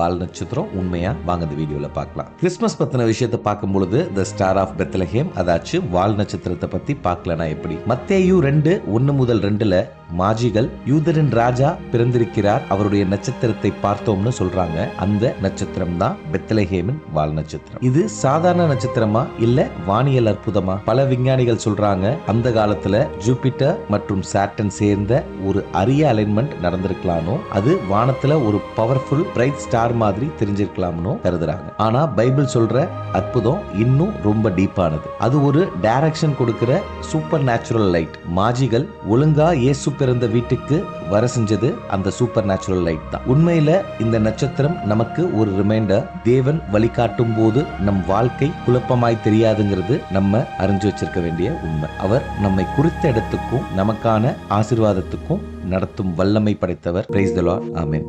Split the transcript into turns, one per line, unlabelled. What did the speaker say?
வால் நட்சத்திரம் உண்மையா? வாங்க இந்த வீடியோல பார்க்கலாம். கிறிஸ்மஸ் பத்தின விஷயத்தை பார்க்கும் பொழுது த ஸ்டார் ஆஃப் பெத்லஹேம் அதாச்சு வால் நட்சத்திரத்தை பத்தி பார்க்கலனா எப்படி? மத்தேயு ரெண்டு ஒன்னு முதல் ரெண்டுல மாஜிகள் யூதரின் ராஜா பிறந்திருக்கிறார் அவருடைய நட்சத்திரத்தை பார்த்தோம்னு சொல்றாங்க. அந்த நட்சத்திரம் தான் பெத்தலஹேமின் வால் நட்சத்திரம். இது சாதாரண நட்சத்திரமா இல்ல வானியல் அற்புதமா? பல விஞ்ஞானிகள் சொல்றாங்க அந்த காலத்துல ஜூபிட்டர் மற்றும் சாட்டன் சேர்ந்த ஒரு அரிய அலைன்மெண்ட் நடந்திருக்கலாமோ? அது வானத்துல ஒரு பவர்ஃபுல் பிரைட் ஸ்டார் மாதிரி தெரிஞ்சிருக்கலாம்னு கருதுறாங்க. ஆனா பைபிள் சொல்ற அற்புதம் இன்னும் ரொம்ப டீப்பானது. அது ஒரு டைரக்ஷன் கொடுக்கிற சூப்பர் நேச்சுரல் லைட். மாஜிகள் ஒழுங்கா இயேசு பிறந்த வீட்டுக்கு வர செஞ்சது அந்த சூப்பர் நேச்சுரல் லைட் தான். உண்மையில இந்த நட்சத்திரம் நமக்கு ஒரு ரிமைண்டர் தேவன் வழிகாட்டும் போது நம் வாழ்க்கை குழப்பமாய் தெரியாதுங்கிறது நம்ம அறிஞ்சு வச்சிருக்க வேண்டிய உண்மை. அவர் நம்மை குறித்த இடத்துக்கும் நமக்கான ஆசீர்வாதத்துக்கும் நடத்தும் வல்லமை படைத்தவர். பிரைஸ் தலா ஆமேன்